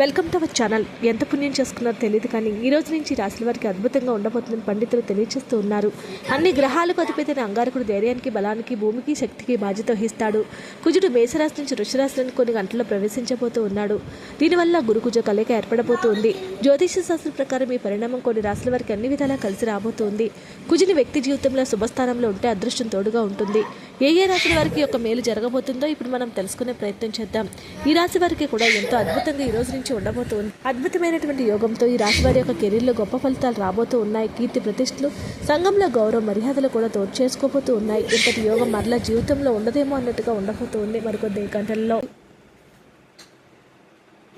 Welcome to our channel ఎంత పుణ్యం చేసుకున్నారో తెలియదు కానీ ఈ రోజు నుంచి రాశుల వారికి అద్భుతంగా ఉండబోతుందని పండితులు తెలియజేస్తూ ఉన్నారు. అన్ని గ్రహాలకు అధిపతిన అంగారకుడు ధైర్యానికి బలానికి భూమికి శక్తికి బాధ్యత వహిస్తాడు. కుజుడు మేషరాశి నుంచి వృషరాశిలోని కొన్ని గంటల్లో ప్రవేశించబోతూ ఉన్నాడు. దీనివల్ల గురుకుజ కలయిక ఏర్పడబోతోంది. జ్యోతిష శాస్త్రం ప్రకారం ఈ పరిణామం కొన్ని రాశుల వారికి అన్ని విధాలా కలిసి రాబోతోంది. కుజుని వ్యక్తి జీవితంలో శుభస్థానంలో ఉంటే అదృష్టం తోడుగా ఉంటుంది. ఏ ఏ రాశుల వారికి యొక్క మేలు జరగబోతుందో ఇప్పుడు మనం తెలుసుకునే ప్రయత్నం చేద్దాం. ఈ రాశి వారికి కూడా ఎంతో అద్భుతంగా ఈ రోజు నుంచి ఉండబోతుంది అద్భుతమైనటువంటి యోగంతో ఈ రాశి వారి యొక్క కెరీర్లో గొప్ప ఫలితాలు రాబోతూ ఉన్నాయి. కీర్తి ప్రతిష్టలు సంఘంలో గౌరవ మర్యాదలు కూడా తోడు చేసుకోబోతూ ఉన్నాయి. ఇంతటి యోగం మరలా జీవితంలో ఉండదేమో అన్నట్టుగా ఉండబోతుంది మరికొద్ది గంటల్లో.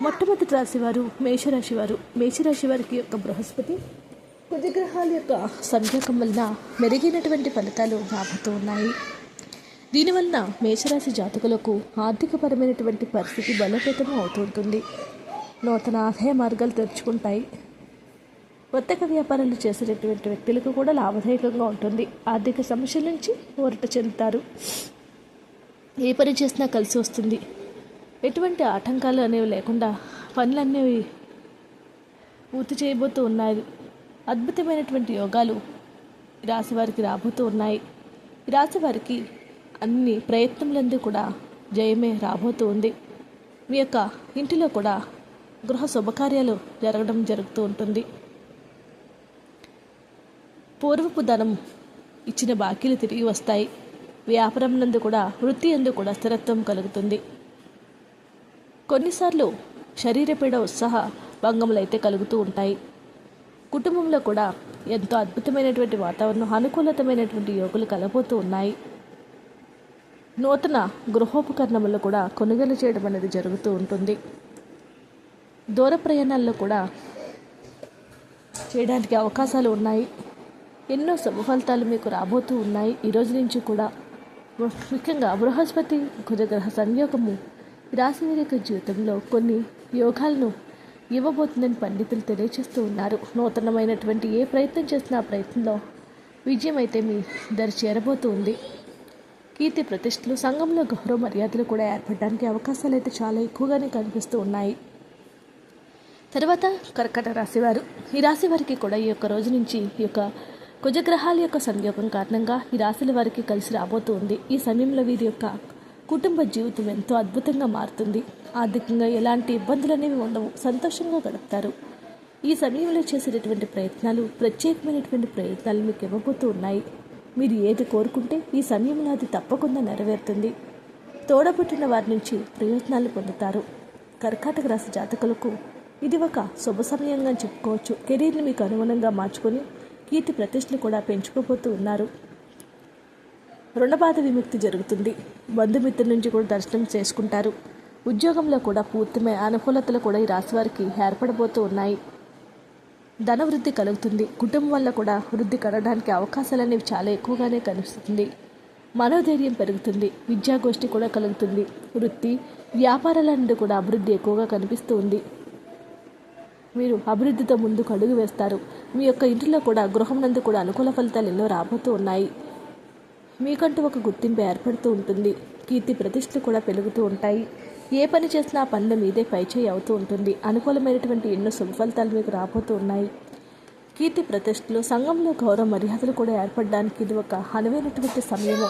మొట్టమొదటి రాశి వారు మేషరాశి వారు. మేషరాశి వారికి యొక్క బృహస్పతి కొద్ది గ్రహాల యొక్క సంయోగం వలన మెరుగైనటువంటి ఫలితాలు రాబోతూ ఉన్నాయి. దీనివల్ల మేషరాశి జాతకులకు ఆర్థికపరమైనటువంటి పరిస్థితి బలోపేతం అవుతుంటుంది. నూతన ఆదాయ మార్గాలు తెరుచుకుంటాయి. వర్తక వ్యాపారాలు చేసేటటువంటి వ్యక్తులకు కూడా లాభదాయకంగా ఉంటుంది. ఆర్థిక సమస్యల నుంచి ఊరట చెందుతారు. ఏ పని చేసినా కలిసి వస్తుంది. ఎటువంటి ఆటంకాలు అనేవి లేకుండా పనులన్నీ పూర్తి చేయబోతూ ఉన్నాయి. అద్భుతమైనటువంటి యోగాలు రాశివారికి రాశి వారికి రాబోతూ ఉన్నాయి. రాశివారికి రాశి వారికి అన్ని ప్రయత్నములందు కూడా జయమే రాబోతూ ఉంది. మీ యొక్క ఇంటిలో కూడా గృహ శుభకార్యాలు జరగడం జరుగుతూ ఉంటుంది. పూర్వపు ధనం ఇచ్చిన బాకీలు తిరిగి వస్తాయి. వ్యాపారం నందు కూడా వృత్తి అందు కూడా స్థిరత్వం కలుగుతుంది. కొన్నిసార్లు శరీరపీడ ఉత్సాహ భంగములు అయితే కలుగుతూ ఉంటాయి. కుటుంబంలో కూడా ఎంతో అద్భుతమైనటువంటి వాతావరణం అనుకూలతమైనటువంటి యోగులు కలబోతూ ఉన్నాయి. నూతన గృహోపకరణములు కూడా కొనుగోలు చేయడం అనేది జరుగుతూ ఉంటుంది. దూర ప్రయాణాల్లో కూడా చేయడానికి అవకాశాలు ఉన్నాయి. ఎన్నో శుభ ఫలితాలు మీకు రాబోతూ ఉన్నాయి. ఈ రోజు నుంచి కూడా ముఖ్యంగా బృహస్పతి కుజగ్రహ సంయోగము రాశి యొక్క జీవితంలో కొన్ని యోగాలను ఇవ్వబోతుందని పండితులు తెలియజేస్తూ ఉన్నారు. నూతనమైనటువంటి ఏ ప్రయత్నం చేసినా ఆ ప్రయత్నంలో విజయం అయితే మీ దరి చేరబోతూ ఉంది. కీర్తి ప్రతిష్టలు సంఘంలో గౌరవ మర్యాదలు కూడా ఏర్పడడానికి అవకాశాలు అయితే చాలా ఎక్కువగానే కనిపిస్తూ ఉన్నాయి. తర్వాత కర్కట రాశివారు. ఈ రాశి వారికి కూడా ఈ యొక్క రోజు నుంచి ఈ యొక్క కుజగ్రహాల యొక్క సంయోగం కారణంగా ఈ రాశుల వారికి కలిసి రాబోతూ ఉంది ఈ సమయంలో వీరి యొక్క కుటుంబ జీవితం ఎంతో అద్భుతంగా మారుతుంది. ఆర్థికంగా ఎలాంటి ఇబ్బందులు అనేవి ఉండవు. సంతోషంగా గడుపుతారు. ఈ సమయంలో చేసేటటువంటి ప్రయత్నాలు ప్రత్యేకమైనటువంటి ప్రయత్నాలు మీకు ఇవ్వబోతూ ఉన్నాయి. మీరు ఏది కోరుకుంటే ఈ సమయంలో అది తప్పకుండా నెరవేరుతుంది. తోడబుట్టిన వారి నుంచి ప్రయోజనాలు పొందుతారు. కర్కాటక రాశి జాతకులకు ఇది ఒక శుభ సమయంగా చెప్పుకోవచ్చు. కెరీర్ని మీకు అనుగుణంగా మార్చుకొని కీర్తి ప్రతిష్టలు కూడా పెంచుకోబోతూ ఉన్నారు. రుణబాధ విముక్తి జరుగుతుంది. బంధుమిత్రుల నుంచి కూడా దర్శనం చేసుకుంటారు. ఉద్యోగంలో కూడా పూర్తిమై అనుకూలతలు కూడా ఈ రాశి వారికి ఏర్పడబోతూ ఉన్నాయి. ధన వృద్ధి కలుగుతుంది. కుటుంబం వల్ల కూడా వృద్ధి కలగడానికి అవకాశాలు అనేవి చాలా ఎక్కువగానే కనిపిస్తుంది. మనోధైర్యం పెరుగుతుంది. విద్యాగోష్ఠి కూడా కలుగుతుంది. వృత్తి వ్యాపారాల నుండి కూడా అభివృద్ధి ఎక్కువగా కనిపిస్తూ ఉంది. మీరు అభివృద్ధితో ముందుకు అడుగు వేస్తారు. మీ యొక్క ఇంటిలో కూడా గృహం నందు కూడా అనుకూల ఫలితాలు ఎన్నో రాబోతూ ఉన్నాయి. మీకంటూ ఒక గుర్తింపు ఏర్పడుతూ ఉంటుంది. కీర్తి ప్రతిష్టలు కూడా పెరుగుతూ ఉంటాయి. ఏ పని చేసినా ఆ పనుల మీదే పైచేయి అవుతూ ఉంటుంది. అనుకూలమైనటువంటి ఎన్నో శుభఫలితాలు మీకు రాబోతూ ఉన్నాయి. కీర్తి ప్రతిష్టలు సంఘంలో గౌరవ మర్యాదలు కూడా ఏర్పడడానికి ఇది ఒక అనువైనటువంటి సమయము.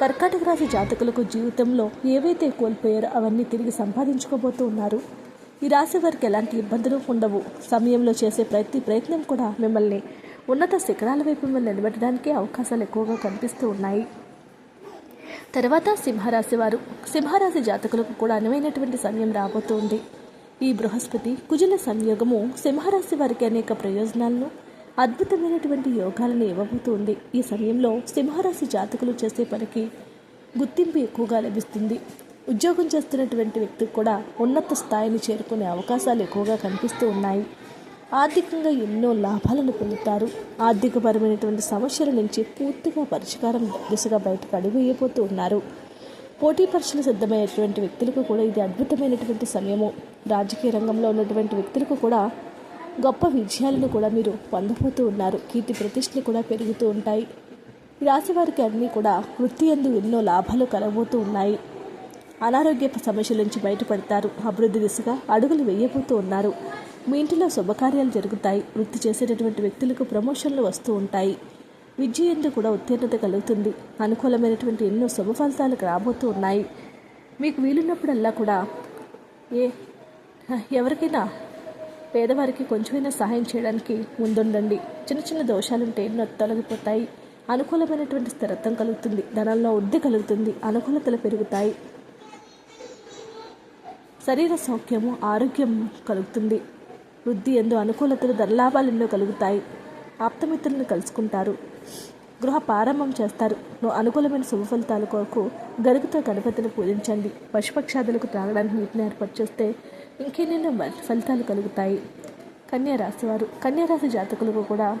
కర్కాటక రాశి జాతకులకు జీవితంలో ఏవైతే కోల్పోయారో అవన్నీ తిరిగి సంపాదించుకోబోతూ ఉన్నారు. ఈ రాశి వారికి ఎలాంటి ఇబ్బందులు ఉండవు. సమయంలో చేసే ప్రతి ప్రయత్నం కూడా మిమ్మల్ని ఉన్నత శిఖరాల వైపు మిమ్మల్ని నిలబెట్టడానికి అవకాశాలు ఎక్కువగా కనిపిస్తూ ఉన్నాయి. తర్వాత సింహరాశి వారు సింహరాశి జాతకులకు కూడా అనువైనటువంటి సమయం రాబోతుంది. ఈ బృహస్పతి కుజుల సంయోగము సింహరాశి వారికి అనేక ప్రయోజనాలను అద్భుతమైనటువంటి యోగాలను ఇవ్వబోతుంది. ఈ సమయంలో సింహరాశి జాతకులు చేసే పనికి గుర్తింపు ఎక్కువగా లభిస్తుంది. ఉద్యోగం చేస్తున్నటువంటి వ్యక్తికి కూడా ఉన్నత స్థాయిని చేరుకునే అవకాశాలు ఎక్కువగా కనిపిస్తూ ఉన్నాయి. ఆర్థికంగా ఎన్నో లాభాలను పొందుతారు. ఆర్థికపరమైనటువంటి సమస్యల నుంచి పూర్తిగా పరిష్కారం దిశగా బయటకు అడుగు వేయబోతూ ఉన్నారు. పోటీ పరీక్షలు సిద్ధమయ్యేటువంటి వ్యక్తులకు కూడా ఇది అద్భుతమైనటువంటి సమయము. రాజకీయ రంగంలో ఉన్నటువంటి వ్యక్తులకు కూడా గొప్ప విజయాలను కూడా మీరు పొందబోతూ ఉన్నారు. కీర్తి ప్రతిష్టలు కూడా పెరుగుతూ ఉంటాయి. రాశి వారికి అన్నీ కూడా వృత్తి అందు ఎన్నో లాభాలు కలగబోతూ ఉన్నాయి. అనారోగ్య సమస్యల నుంచి బయటపడతారు. అభివృద్ధి దిశగా అడుగులు వేయబోతూ ఉన్నారు. మీ ఇంటిలో శుభకార్యాలు జరుగుతాయి. వృత్తి చేసేటటువంటి వ్యక్తులకు ప్రమోషన్లు వస్తూ ఉంటాయి. విద్య ఎందు కూడా ఉత్తీర్ణత కలుగుతుంది. అనుకూలమైనటువంటి ఎన్నో శుభ ఫలితాలు రాబోతూ ఉన్నాయి. మీకు వీలున్నప్పుడల్లా కూడా ఏ ఎవరికైనా పేదవారికి కొంచెమైనా సహాయం చేయడానికి ముందుండండి. చిన్న చిన్న దోషాలుంటే ఎన్నో తొలగిపోతాయి. అనుకూలమైనటువంటి స్థిరత్వం కలుగుతుంది. ధనంలో వృద్ధి కలుగుతుంది. అనుకూలతలు పెరుగుతాయి. శరీర సౌఖ్యము ఆరోగ్యం కలుగుతుంది. వృద్ధి ఎందు అనుకూలతలు ధనలాభాలు ఎన్నో కలుగుతాయి. ఆప్తమిత్రులను కలుసుకుంటారు. గృహ ప్రారంభం చేస్తారు. నువ్వు అనుకూలమైన శుభ ఫలితాల కొరకు గరుగుతో గణపతిని పూజించండి. పశుపక్షాదులకు త్రాగడానికి నీటిని ఏర్పాటు చేస్తే ఇంకెన్నెన్నో ఫలితాలు కలుగుతాయి. కన్యారాశి వారు కన్యారాశి జాతకులకు కూడా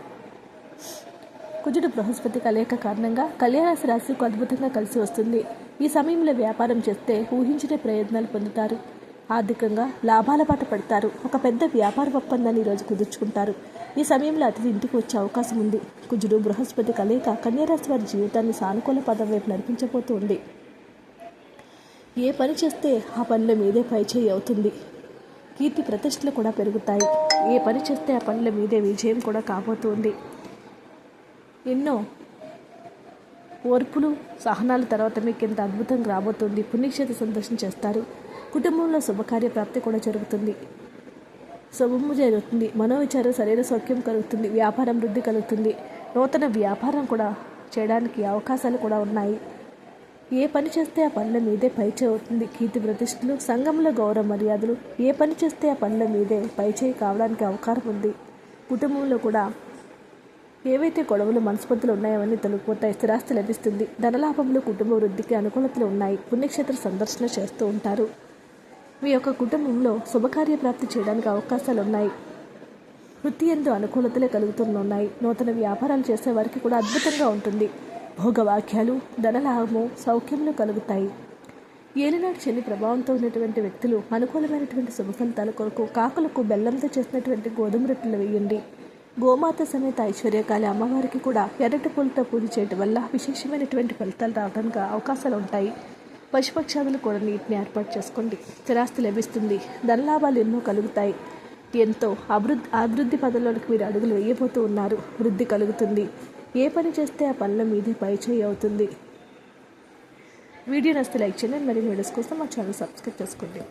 కుజుడు బృహస్పతి కలయిక కారణంగా కళ్యాణరాశి రాశికు అద్భుతంగా కలిసి వస్తుంది. ఈ సమయంలో వ్యాపారం చేస్తే ఊహించిన ప్రయోజనాలు పొందుతారు. ఆర్థికంగా లాభాల బాట పడతారు. ఒక పెద్ద వ్యాపార ఒప్పందాన్ని ఈరోజు కుదుర్చుకుంటారు. ఈ సమయంలో అతిథి ఇంటికి వచ్చే అవకాశం ఉంది. కుజుడు బృహస్పతి కలయిక కన్యారాశి వారి జీవితాన్ని సానుకూల పదం వైపు నడిపించబోతూ ఉంది. ఏ పని చేస్తే ఆ పనిలో మీదే పైచేయి అవుతుంది. కీర్తి ప్రతిష్టలు కూడా పెరుగుతాయి. ఏ పని చేస్తే ఆ పనిలో మీదే విజయం కూడా కాబోతుంది ఎన్నో ఓర్పులు సహనాల తర్వాత మీకు ఎంత అద్భుతంగా రాబోతుంది. పుణ్యక్షేత్ర సందర్శన చేస్తారు. కుటుంబంలో శుభకార్య ప్రాప్తి కూడా జరుగుతుంది. శుభము జరుగుతుంది. మనోవిచారం శరీర సౌఖ్యం కలుగుతుంది. వ్యాపారం వృద్ధి కలుగుతుంది. నూతన వ్యాపారం కూడా చేయడానికి అవకాశాలు కూడా ఉన్నాయి. ఏ పని చేస్తే ఆ పనుల మీదే పైచే అవుతుంది. కీర్తి ప్రతిష్టలు సంఘంలో గౌరవ మర్యాదలు. ఏ పని చేస్తే ఆ పనుల మీదే పైచేయి కావడానికి అవకాశం ఉంది. కుటుంబంలో కూడా ఏవైతే గొడవలు మనస్పర్ధలు ఉన్నాయవన్నీ తొలగిపోతాయి. స్థిరాస్తి లభిస్తుంది. ధనలాభంలో కుటుంబ వృద్ధికి అనుకూలతలు ఉన్నాయి. పుణ్యక్షేత్ర సందర్శన చేస్తూ ఉంటారు. మీ యొక్క కుటుంబంలో శుభకార్య ప్రాప్తి చేయడానికి అవకాశాలు ఉన్నాయి వృత్తి ఎందు అనుకూలతలే కలుగుతున్నాయి నూతన వ్యాపారాలు చేసే వారికి కూడా అద్భుతంగా ఉంటుంది. భోగవాక్యాలు ధనలాభము సౌఖ్యములు కలుగుతాయి. ఏలినాటి శని ప్రభావంతో ఉన్నటువంటి వ్యక్తులు అనుకూలమైనటువంటి శుభ ఫలితాల కొరకు కాకులకు బెల్లంతో చేసినటువంటి గోధుమ రొట్టెలు వేయండి. గోమాత సమేత ఐశ్వర్యకాలి అమ్మవారికి కూడా ఎర్రటి పూలతో పూజ చేయటం వల్ల విశేషమైనటువంటి ఫలితాలు రావడానికి అవకాశాలు ఉంటాయి పశుపక్షాదులు కూడా నీటిని ఏర్పాటు చేసుకోండి. స్థిరాస్తి లభిస్తుంది. ధనలాభాలు ఎన్నో కలుగుతాయి. ఎంతో అభివృద్ధి అభివృద్ధి పదంలోకి మీరు అడుగులు వేయబోతూ ఉన్నారు. వృద్ధి కలుగుతుంది. ఏ పని చేస్తే ఆ పనుల మీదే పైచేయి అవుతుంది. వీడియో నస్తే లైక్ చేయండి. మరియు వీడియోస్ కోసం మా ఛానల్ సబ్స్క్రైబ్ చేసుకోండి.